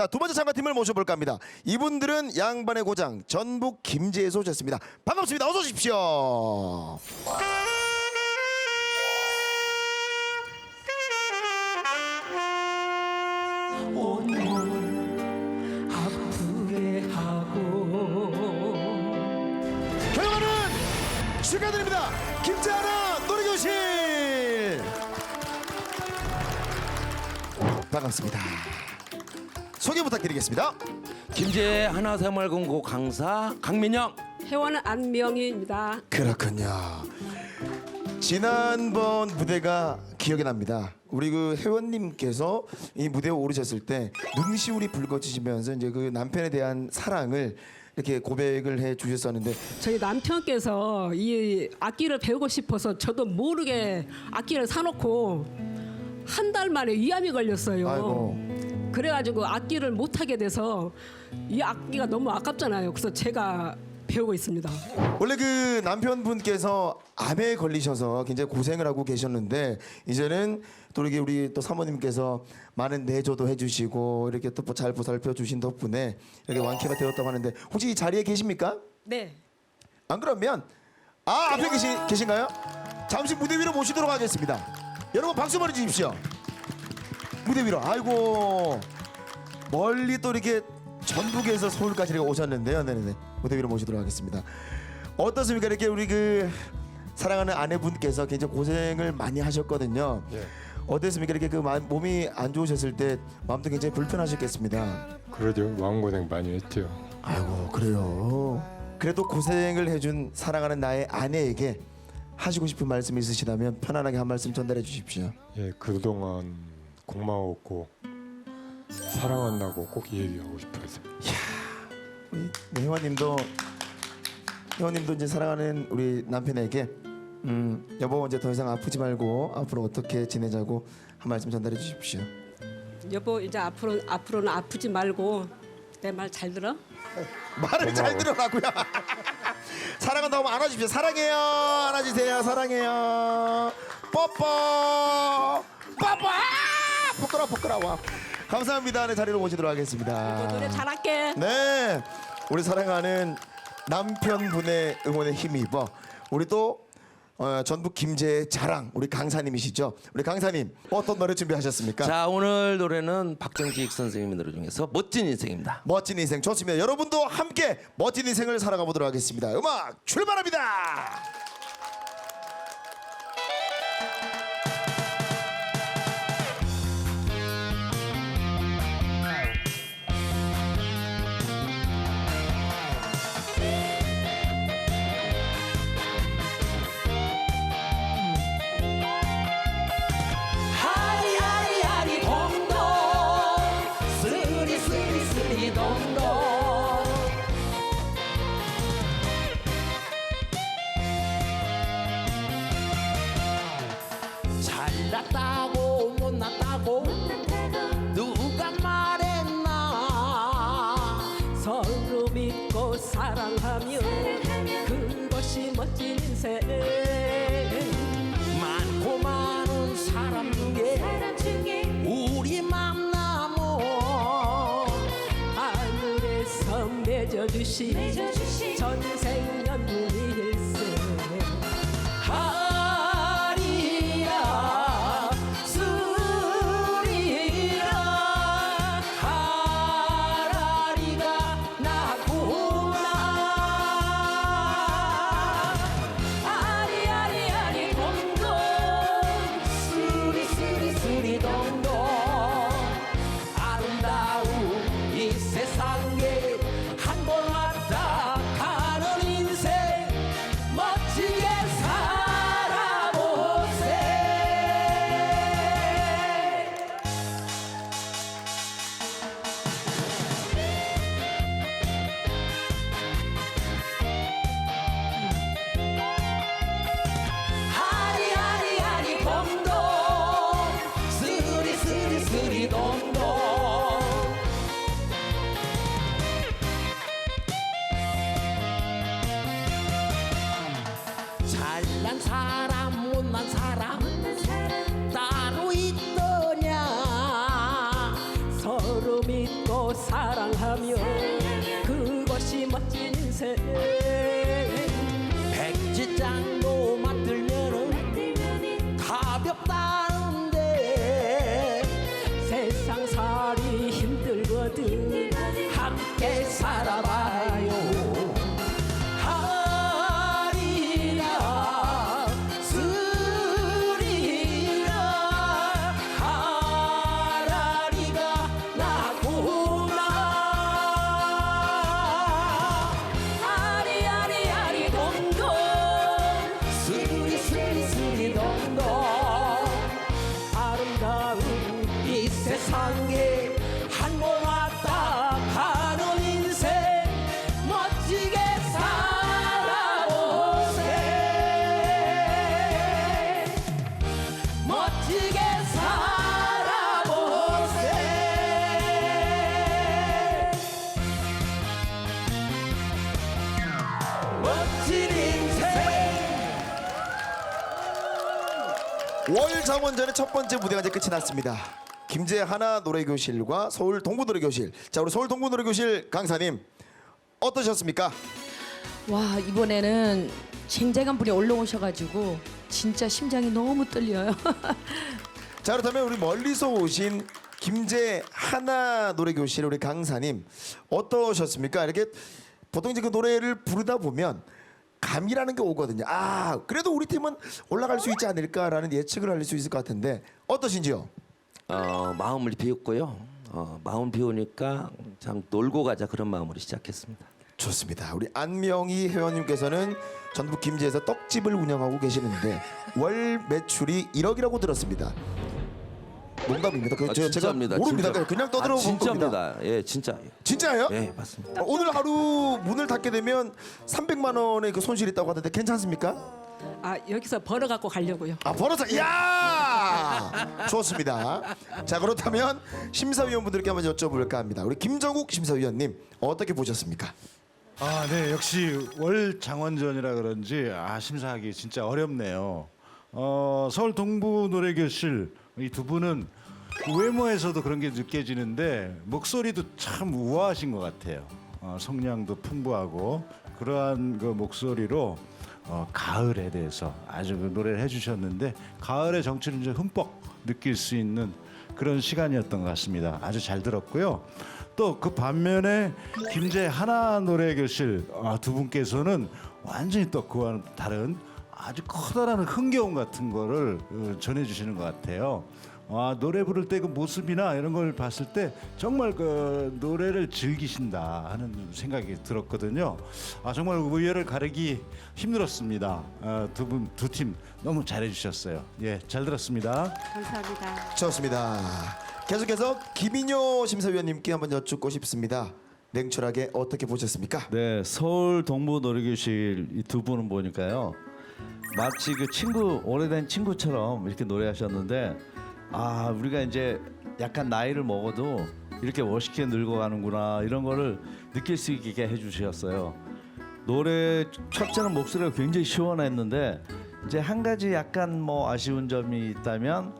자, 두 번째 참가팀을 모셔볼까 합니다. 이분들은 양반의 고장 전북 김제에서 오셨습니다. 반갑습니다. 어서 오십시오. 온몸 아프게 하고 결과는 축하드립니다. 김재하나 노래교실. 반갑습니다. 소개 부탁드리겠습니다. 김제 하나생활공고 강사 강민영 회원은 안명희입니다. 그렇군요. 지난번 무대가 기억이 납니다. 우리 그 회원님께서 이 무대에 오르셨을 때 눈시울이 붉어지시면서 이제 그 남편에 대한 사랑을 이렇게 고백을 해 주셨었는데 저희 남편께서 이 악기를 배우고 싶어서 저도 모르게 악기를 사놓고 한 달 만에 위암이 걸렸어요. 아이고. 그래가지고 악기를 못 하게 돼서 이 악기가 너무 아깝잖아요. 그래서 제가 배우고 있습니다. 원래 그 남편분께서 암에 걸리셔서 굉장히 고생을 하고 계셨는데 이제는 또 이렇게 우리 또 사모님께서 많은 내조도 해주시고 이렇게 또 잘 보살펴 주신 덕분에 이렇게 완쾌가 되었다고 하는데 혹시 이 자리에 계십니까? 네. 안 그러면 아 앞에 계시, 계신가요? 잠시 무대 위로 모시도록 하겠습니다. 여러분 박수 보내주십시오. 무대 위로 아이고 멀리 또 이렇게 전북에서 서울까지 이렇게 오셨는데요. 네네네 무대 위로 모시도록 하겠습니다. 어떻습니까? 이렇게 우리 그 사랑하는 아내분께서 굉장히 고생을 많이 하셨거든요. 어땠습니까? 이렇게 그 마- 몸이 안 좋으셨을 때 마음도 굉장히 불편하셨겠습니다. 그러죠. 마음고생 많이 했죠. 아이고 그래요. 그래도 고생을 해준 사랑하는 나의 아내에게 하시고 싶은 말씀 있으시다면 편안하게 한 말씀 전달해 주십시오. 예, 그동안 고마웠고 사랑한다고 꼭 얘기하고 싶어서. 우리 네, 회원님도 회원님도 이제 사랑하는 우리 남편에게 음, 여보 이제 더 이상 아프지 말고 앞으로 어떻게 지내자고 한 말씀 전달해 주십시오. 여보 이제 앞으로 앞으로는 아프지 말고 내 말 잘 들어. 말을 잘 들어라고요. 사랑한다고 하면 안아주십시오. 사랑해요. 안아주세요. 사랑해요. 뽀뽀. 뽀뽀. 아! 부끄러워 부끄러워. 감사합니다. 네 자리로 모시도록 하겠습니다. 노래 잘할게. 네, 우리 사랑하는 남편분의 응원에 힘입어 우리 또 어, 전북 김제의 자랑 우리 강사님이시죠. 우리 강사님 어떤 노래 준비하셨습니까? 자 오늘 노래는 박정직 선생님의 노래 중에서 멋진 인생입니다 멋진 인생 좋습니다. 여러분도 함께 멋진 인생을 살아가 보도록 하겠습니다. 음악 출발합니다. 사랑하며 그것이 멋진 인생. 많고 많은 사람 중에 우리 만나면 하늘에서 맺어주신 전생연분일세 월 장원전의 첫 번째 무대가 이제 끝이 났습니다. 김제 하나 노래교실과 서울 동부 노래교실. 자 우리 서울 동부 노래교실 강사님 어떠셨습니까? 와 이번에는 쟁쟁한 분이 올라오셔가지고 진짜 심장이 너무 떨려요. 자 그렇다면 우리 멀리서 오신 김제 하나 노래교실 우리 강사님 어떠셨습니까? 이렇게 보통 이제 그 노래를 부르다 보면 감이라는 게 오거든요. 아 그래도 우리 팀은 올라갈 수 있지 않을까라는 예측을 할 수 있을 것 같은데 어떠신지요? 어, 마음을 비웠고요. 어, 마음 비우니까 참 놀고 가자 그런 마음으로 시작했습니다. 좋습니다. 우리 안명희 회원님께서는 전북 김제에서 떡집을 운영하고 계시는데 월 매출이 1억이라고 들었습니다. 농담입니다. 그 아, 제가, 제가 진짜입니다. 모릅니다. 진짜. 그냥 떠들어 아, 본 겁니다. 진짜입니다. 예, 진짜. 진짜예요? 예, 맞습니다. 어, 오늘 하루 문을 닫게 되면 300만 원의 그 손실이 있다고 하던데 괜찮습니까? 아 여기서 벌어 갖고 가려고요 아 벌어서 야 좋습니다. 자 그렇다면 심사위원분들께 한번 여쭤볼까 합니다. 우리 김정욱 심사위원님 어떻게 보셨습니까? 아, 네. 역시 월 장원전이라 그런지 아, 심사하기 진짜 어렵네요. 어, 서울 동부 노래교실 이 두 분은 외모에서도 그런 게 느껴지는데 목소리도 참 우아하신 것 같아요. 어, 성량도 풍부하고 그러한 그 목소리로 어, 가을에 대해서 아주 그 노래를 해주셨는데 가을의 정취를 이제 흠뻑 느낄 수 있는 그런 시간이었던 것 같습니다. 아주 잘 들었고요. 또 그 반면에 김제 하나 노래 교실 아, 두 분께서는 완전히 또 그와는 다른 아주 커다란 흥겨움 같은 거를 어, 전해주시는 것 같아요. 아, 노래 부를 때 그 모습이나 이런 걸 봤을 때 정말 그 노래를 즐기신다 하는 생각이 들었거든요. 아, 정말 우열을 가리기 힘들었습니다. 아, 두 분 두 팀 너무 잘해주셨어요. 예, 잘 들었습니다. 좋습니다. 계속해서 김인효 심사위원님께 한번 여쭙고 싶습니다. 냉철하게 어떻게 보셨습니까? 네, 서울 동부 노래교실 이 두 분은 보니까요. 마치 그 친구 오래된 친구처럼 이렇게 노래하셨는데 아 우리가 이제 약간 나이를 먹어도 이렇게 멋있게 늙어가는구나 이런 거를 느낄 수 있게 해주셨어요. 노래 첫째는 목소리가 굉장히 시원했는데 이제 한 가지 약간 뭐 아쉬운 점이 있다면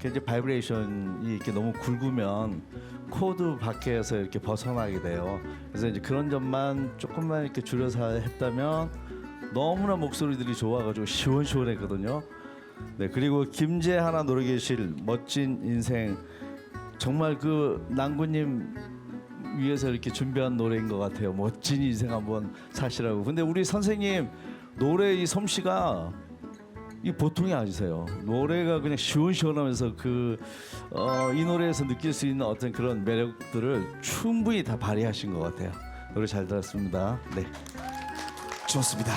그 이제 바이브레이션이 이렇게 너무 굵으면 코드 밖에서 이렇게 벗어나게 돼요. 그래서 이제 그런 점만 조금만 이렇게 줄여서 했다면 너무나 목소리들이 좋아가지고 시원시원했거든요. 네 그리고 김제 하나 노래교실 멋진 인생 정말 그 낭구님 위해서 이렇게 준비한 노래인 것 같아요. 멋진 인생 한번 사시라고. 근데 우리 선생님 노래 이 솜씨가 이 보통이 아니세요. 노래가 그냥 시원시원하면서 그 어, 이 노래에서 느낄 수 있는 어떤 그런 매력들을 충분히 다 발휘하신 것 같아요. 노래 잘 들었습니다. 네. 좋습니다.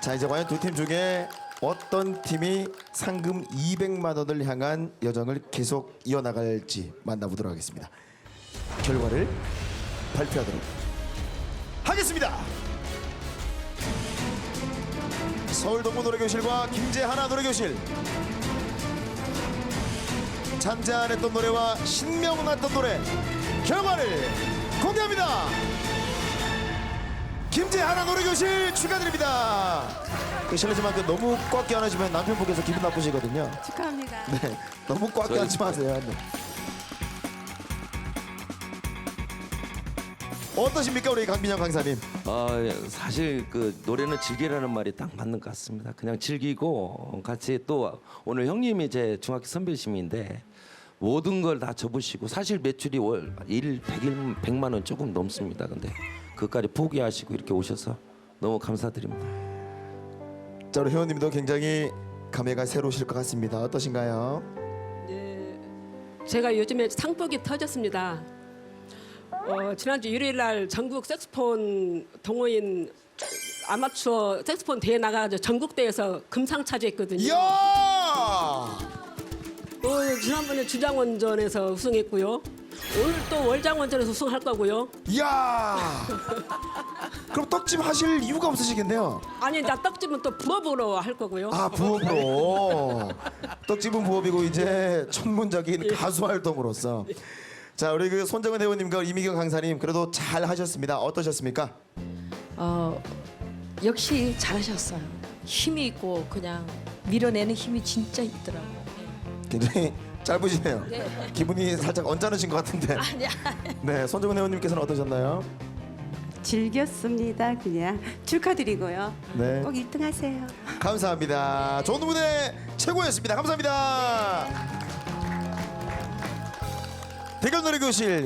자 이제 과연 두 팀 중에 어떤 팀이 상금 200만 원을 향한 여정을 계속 이어나갈지 만나보도록 하겠습니다. 결과를 발표하도록 하겠습니다. 서울 동부 노래교실과 김제 하나 노래교실 잔잔했던 노래와 신명 났던 노래 결과를 공개합니다. 김제 하나 노래교실 축하드립니다. 그 실례지만 그 너무 꽉 껴안으시면 남편분께서 기분 나쁘시거든요. 축하합니다 네, 너무 꽉 껴안지 마세요. 네. 어떠십니까 우리 강민영 강사님? 어, 사실 그 노래는 즐기라는 말이 딱 맞는 것 같습니다. 그냥 즐기고 같이 또 오늘 형님이 제 중학교 선배심인데 모든 걸 다 접으시고 사실 매출이 월일 100일 100만 원 조금 넘습니다. 근데 그까지 포기하시고 이렇게 오셔서 너무 감사드립니다. 자 우리 회원님도 굉장히 감회가 새로우실 것 같습니다. 어떠신가요? 예, 제가 요즘에 상복이 터졌습니다. 어, 지난주 일요일 날 전국 색스폰 동호인 아마추어 색스폰 대회 나가서 전국 대회에서 금상 차지했거든요. 이야! 또 지난번에 주장원전에서 우승했고요. 오늘 또 월장원전에서 우승할 거고요. 이야! 그럼 떡집 하실 이유가 없으시겠네요. 아니 나 떡집은 또 부업으로 할 거고요. 아 부업으로 떡집은 부업이고 이제 전문적인 가수 활동으로서 자 우리 그 손정은 회원님과 이미경 강사님 그래도 잘 하셨습니다. 어떠셨습니까? 어, 역시 잘하셨어요. 힘이 있고 그냥 밀어내는 힘이 진짜 있더라고요. 굉장히 짧으시네요. 네. 기분이 살짝 언짢으신 것 같은데. 아니야. 네, 손정은 회원님께서는 어떠셨나요? 즐겼습니다. 그냥 축하드리고요. 네. 꼭 1등 하세요. 감사합니다. 좋은 무대 최고였습니다. 감사합니다. 대결 노래 교실